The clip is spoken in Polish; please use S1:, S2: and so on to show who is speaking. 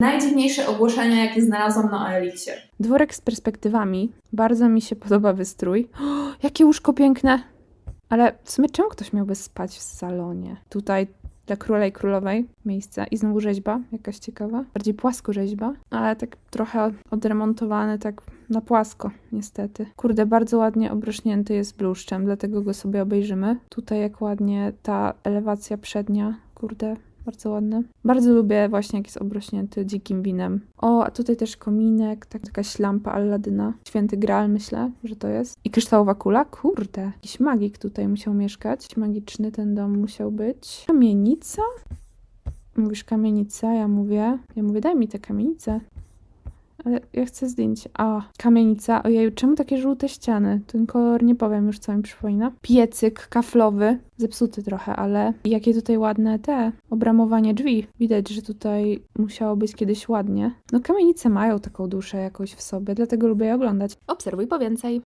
S1: Najdziwniejsze ogłoszenia, jakie znalazłam na Elixie.
S2: Dworek z perspektywami. Bardzo mi się podoba wystrój. O, jakie łóżko piękne! Ale w sumie czemu ktoś miałby spać w salonie? Tutaj dla króla i królowej miejsce i znowu rzeźba, jakaś ciekawa. Bardziej płasko rzeźba, ale tak trochę odremontowane tak na płasko, niestety. Kurde, bardzo ładnie obrośnięty jest bluszczem, dlatego go sobie obejrzymy. Tutaj jak ładnie ta elewacja przednia, kurde, bardzo ładne. Bardzo lubię właśnie jak jest obrośnięty dzikim winem. O, a tutaj też kominek, tak, jakaś lampa Alladyna. Święty Graal myślę, że to jest. I kryształowa kula? Kurde, jakiś magik tutaj musiał mieszkać. Magiczny ten dom musiał być. Kamienica? Mówisz kamienica, ja mówię, ja mówię daj mi tę kamienicę. Ale ja chcę zdjęcie. A, kamienica. Ojeju, czemu takie żółte ściany? Ten kolor nie powiem już, co mi przypomina. Piecyk kaflowy. Zepsuty trochę, ale jakie tutaj ładne te obramowanie drzwi. Widać, że tutaj musiało być kiedyś ładnie. No kamienice mają taką duszę jakoś w sobie, dlatego lubię je oglądać. Obserwuj po więcej.